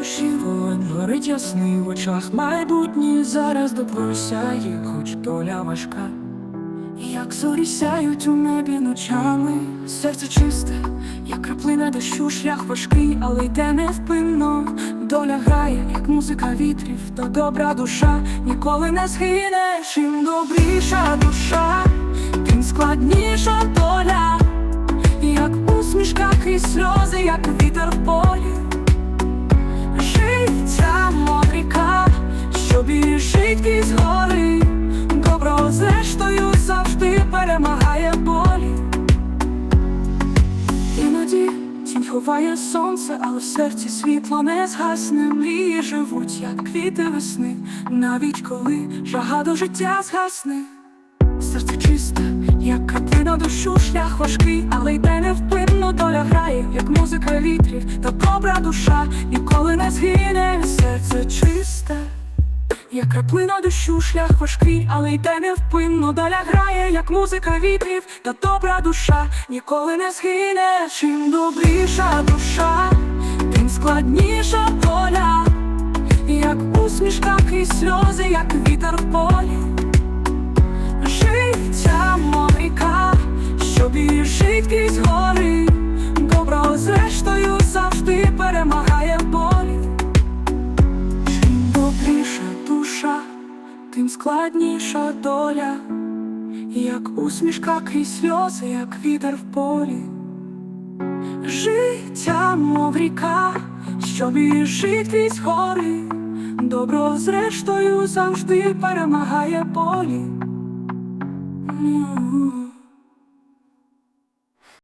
душі вогонь горить ясний в очах майбутнє зараз добро сяє, хоч доля важка. Як зорі сяють у небі ночами, серце чисте, як краплина дощу, шлях важкий, але йде невпинно. Доля грає, як музика вітрів, то добра душа ніколи не згине. Чим добріша душа, тим складніша доля, як усмішка крізь сльози, як вітер в полі. Що біжить крізь гори, добро зрештою завжди перемагає болі. Іноді тінь ховає сонце, але в серці світло не згасне. Мрії живуть, як квіти весни, навіть коли жага до життя згасне. Серце чисте, як картина дощу, шлях важкий, але йде невпинно доля грає, як музика вітрів, та добра душа ніколи не згине, серце чисте, як краплина дощу, шлях важкий, але йде невпинно доля грає, як музика вітрів, та добра душа ніколи не згине. Чим добріша душа, тим складніша доля, як усмішка крізь сльози, як вітер в полі. Складніша доля, як усмішка крізь сльози, як вітер в полі. Життя, мов ріка, що біжить крізь гори, добро зрештою завжди перемагає. Mm-hmm.